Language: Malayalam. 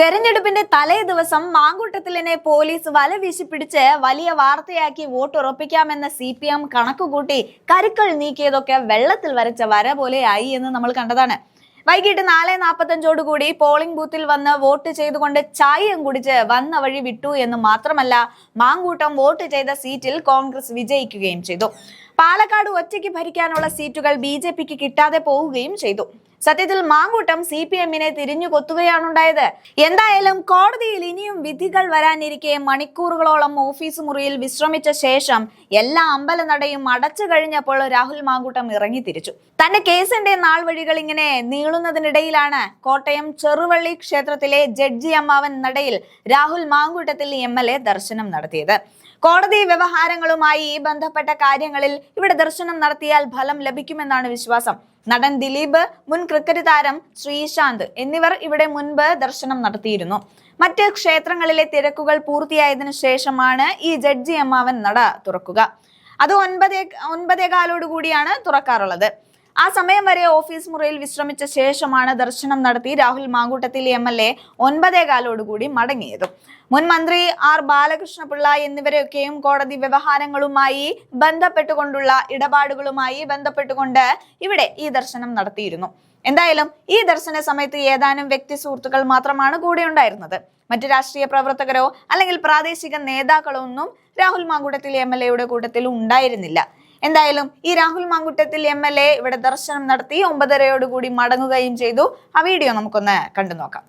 തെരഞ്ഞെടുപ്പിന്റെ തലേ ദിവസം മാങ്കൂട്ടത്തിലിനെ പോലീസ് വല വീശി പിടിച്ച് വലിയ വാർത്തയാക്കി വോട്ട് ഉറപ്പിക്കാമെന്ന സി പി എം കണക്കുകൂട്ടി കരുക്കൾ നീക്കിയതൊക്കെ വെള്ളത്തിൽ വരച്ച വര പോലെ ആയി എന്ന് നമ്മൾ കണ്ടതാണ്. വൈകിട്ട് നാല് നാൽപ്പത്തഞ്ചോടുകൂടി പോളിംഗ് ബൂത്തിൽ വന്ന് വോട്ട് ചെയ്തുകൊണ്ട് ചായയും കുടിച്ച് വന്ന വഴി വിട്ടു എന്ന് മാത്രമല്ല മാങ്കൂട്ടം വോട്ട് ചെയ്ത സീറ്റിൽ കോൺഗ്രസ് വിജയിക്കുകയും ചെയ്തു. പാലക്കാട് ഒറ്റയ്ക്ക് ഭരിക്കാനുള്ള സീറ്റുകൾ ബി കിട്ടാതെ പോവുകയും ചെയ്തു. സത്യത്തിൽ മാങ്കൂട്ടം സി പി എമ്മിനെ തിരിഞ്ഞു കൊത്തുകയാണുണ്ടായത് എന്തായാലും കോടതിയിൽ ഇനിയും വിധികൾ വരാനിരിക്കെ മണിക്കൂറുകളോളം ഓഫീസ് മുറിയിൽ വിശ്രമിച്ച ശേഷം എല്ലാ അമ്പലനടയും അടച്ചു കഴിഞ്ഞപ്പോൾ രാഹുൽ മാങ്കൂട്ടം ഇറങ്ങി തിരിച്ചു തന്റെ കേസിന്റെ നാൾ വഴികൾ ഇങ്ങനെ നീളുന്നതിനിടയിലാണ് കോട്ടയം ചെറുവള്ളി ക്ഷേത്രത്തിലെ ജഡ്ജി അമ്മാവൻ നടയിൽ രാഹുൽ മാങ്കൂട്ടത്തിൽ എം ദർശനം നടത്തിയത്. കോടതി വ്യവഹാരങ്ങളുമായി ബന്ധപ്പെട്ട കാര്യങ്ങളിൽ ഇവിടെ ദർശനം നടത്തിയാൽ ഫലം ലഭിക്കുമെന്നാണ് വിശ്വാസം. നടൻ ദിലീപ് മുൻ ക്രിക്കറ്റ് താരം ശ്രീശാന്ത് എന്നിവർ ഇവിടെ മുൻപ് ദർശനം നടത്തിയിരുന്നു. മറ്റ് ക്ഷേത്രങ്ങളിലെ തിരക്കുകൾ പൂർത്തിയായതിനു ശേഷമാണ് ഈ ജഡ്ജി അമ്മാവൻ നട തുറക്കുക. അത് ഒൻപതേ ഒൻപതേകാലോടുകൂടിയാണ് തുറക്കാറുള്ളത്. ആ സമയം വരെ ഓഫീസ് മുറിയിൽ വിശ്രമിച്ച ശേഷമാണ് ദർശനം നടത്തി Rahul Mamkootathil M L A ഒൻപതേകാലോടുകൂടി മടങ്ങിയത്. മുൻ മന്ത്രി ആർ ബാലകൃഷ്ണപിള്ള എന്നിവരെയൊക്കെയും കോടതി വ്യവഹാരങ്ങളുമായി ബന്ധപ്പെട്ടുകൊണ്ടുള്ള ഇടപാടുകളുമായി ബന്ധപ്പെട്ടുകൊണ്ട് ഇവിടെ ഈ ദർശനം നടത്തിയിരുന്നു. എന്തായാലും ഈ ദർശന സമയത്ത് ഏതാനും വ്യക്തി സുഹൃത്തുക്കൾ മാത്രമാണ് കൂടെ ഉണ്ടായിരുന്നത്. മറ്റു രാഷ്ട്രീയ പ്രവർത്തകരോ അല്ലെങ്കിൽ പ്രാദേശിക നേതാക്കളോ ഒന്നും രാഹുൽ മാങ്കൂട്ടത്തിൽ എം എൽ എയുടെ കൂട്ടത്തിൽ ഉണ്ടായിരുന്നില്ല. എന്തായാലും ഈ Rahul Mamkootathil M L A ഇവിടെ ദർശനം നടത്തി ഒമ്പതരയോടുകൂടി മടങ്ങുകയും ചെയ്തു. ആ വീഡിയോ നമുക്കൊന്ന് കണ്ടു നോക്കാം